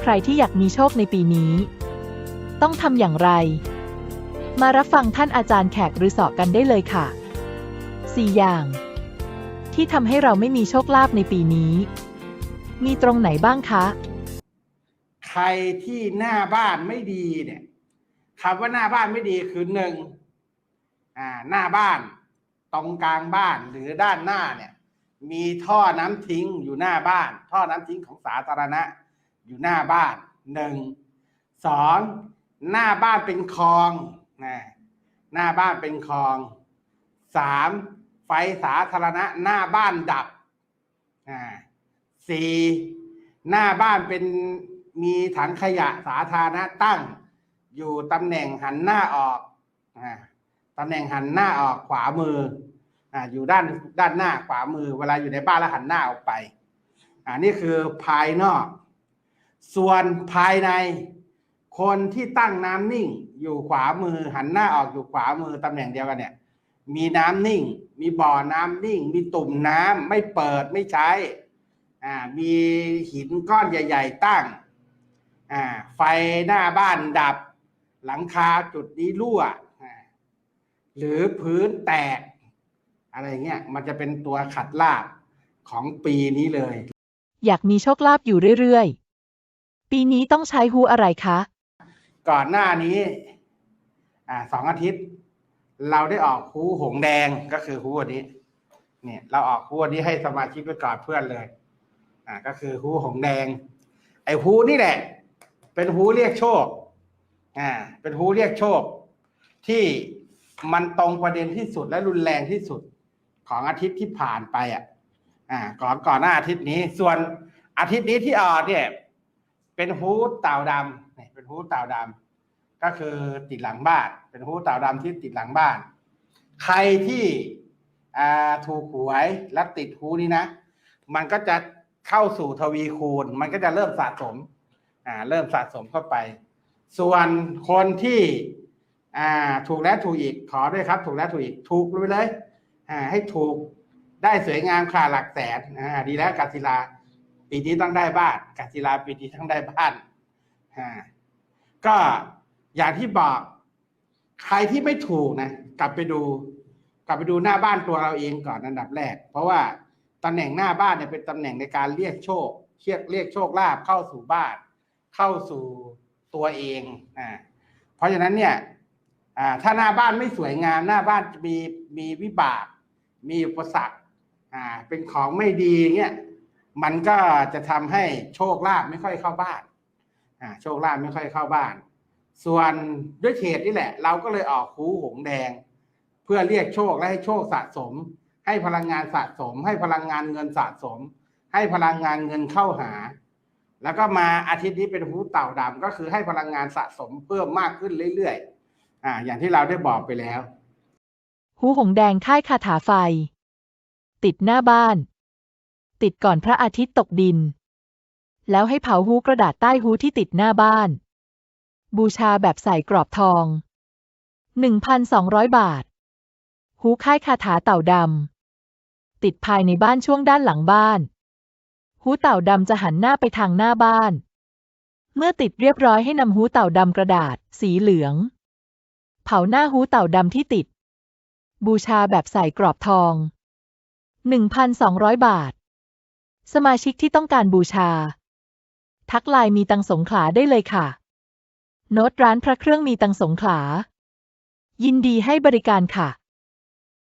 ใครที่อยากมีโชคในปีนี้ ต้องทำอย่างไร มารับฟังท่านอาจารย์แขกหรือสอกันได้เลยค่ะ 4 อย่าง ที่ทำให้เราไม่มีโชคลาภในปีนี้ มีตรงไหนบ้างคะ ใครที่หน้าบ้านไม่ดีเนี่ยคำว่าหน้าบ้านไม่ดีคือหนึ่งอ่าหน้าบ้าน ตรงกลางบ้านหรือด้านหน้าเนี่ย มีท่อน้ำทิ้งอยู่หน้าบ้าน ท่อน้ำทิ้งของสาธารณะ อยู่หน้าบ้านหนึ่งสองหน้าบ้านเป็นคลองนะหน้าบ้านเป็นคลองสามไฟสาธารณะหน้าบ้านดับอ่าสี่หน้าบ้านเป็นมีถังขยะสาธารณะตั้ง อยู่ตำแหน่งหันหน้าออกอ่าตำแหน่งหันหน้าออกขวามืออ่าอยู่ด้านด้านหน้าขวามือ เวลาอยู่ในบ้านแล้วหันหน้าออกไปอ่านี่คือภายนอก ส่วนภายใน คนที่ตั้งน้ำนิ่ง อยู่ขวามือหันหน้าออกอยู่ขวามือตำแหน่งเดียวกันเนี่ย มีน้ำนิ่ง มีบ่อน้ำนิ่ง มีตุ่มน้ำไม่เปิดไม่ใช้อ่ามีหินก้อนใหญ่ ๆ ตั้งอ่าไฟหน้าบ้านดับ หลังคาจุดนี้รั่วหรือพื้นแตก อะไรเงี้ยมันจะเป็นตัวขัดลาบของปีนี้เลย อยากมีโชคลาภอยู่เรื่อยๆ ปีนี้ต้องใช้ฮูอะไรคะ ก่อนหน้านี้อ่าสองอาทิตย์ เราได้ออกฮูหงแดงก็คือฮูอันนี้เนี่ยเราออกฮูอันนี้ให้สมาชิกไปก่อนเพื่อนเลย อ่า ก็คือฮูหงแดง ไอ้ฮูนี่แหละ เป็นฮูเรียกโชค อ่า เป็นฮูเรียกโชค ที่มันตรงประเด็นที่สุดและรุนแรงที่สุดของอาทิตย์ที่ผ่านไปอะ อ่า ก่อนก่อนหน้าอาทิตย์นี้ ส่วนอาทิตย์นี้ที่ออกเนี่ย เป็นฮูดเต่าดำเนี่ยเป็นฮูดเต่าดำก็คือติดหลังบ้าน เป็นฮูดเต่าดำที่ติดหลังบ้าน ใครที่ถูกหวยและติดฮูนี้นะ มันก็จะเข้าสู่ทวีคูณ มันก็จะเริ่มสะสมอ่าเริ่มสะสมเข้าไป ส่วนคนที่ถูกแล้วถูกอีกขอด้วยครับ ถูกแล้วถูกอีกถูกไปเลยอ่าให้ถูกได้สวยงามค่าหลักแสนอ่าดีแล้วกาศิลา ปีนี้ต้องได้บ้านกาศิลาปีนี้ต้องได้บ้านอ่าก็อย่างที่บอก ใครที่ไม่ถูกนะกลับไปดู กลับไปดูหน้าบ้านตัวเราเองก่อนอันดับแรก เพราะว่าตำแหน่งหน้าบ้านเนี่ยเป็นตำแหน่งในการเรียกโชคเรียกเรียกโชคลาภเข้าสู่บ้าน เข้าสู่ตัวเองอ่าเพราะฉะนั้นเนี่ยอ่าถ้าหน้าบ้านไม่สวยงามหน้าบ้านมีมีวิบาก มีอุปสรรคอ่าเป็นของไม่ดีเงี้ย มันก็จะทำให้โชคลาภไม่ค่อยเข้าบ้านอ่าโชคลาภไม่ค่อยเข้าบ้าน ส่วนด้วยเหตุนี่แหละ เราก็เลยออกคูหงแดง เพื่อเรียกโชคและให้โชคสะสม ให้พลังงานสะสม ให้พลังงานเงินสะสม ให้พลังงานเงินเข้าหา แล้วก็มาอาทิตย์นี้เป็นฮูเต่าดำก็คือให้พลังงานสะสมเพิ่มมากขึ้นเรื่อยๆอ่าอย่างที่เราได้บอกไปแล้วฮูหงแดงค่ายคาถาไฟ ติดหน้าบ้าน ติดก่อนพระอาทิตย์ตกดิน แล้วให้เผาฮูกระดาษใต้ฮูที่ติดหน้าบ้าน บูชาแบบใส่กรอบทอง 1,200 บาท ฮูค่ายคาถาเต่าดำ ติดภายในบ้านช่วงด้านหลังบ้าน ฮูเต่าดำจะหันหน้าไปทางหน้าบ้าน เมื่อติดเรียบร้อยให้นำฮูเต่าดำกระดาษ สีเหลือง เผาหน้าฮูเต่าดำที่ติด บูชาแบบใส่กรอบทอง 1,200 บาท สมาชิกที่ต้องการบูชา ทักไลน์มีตังสงขลาได้เลยค่ะ โน้ตร้านพระเครื่องมีตังสงขลา ยินดีให้บริการค่ะ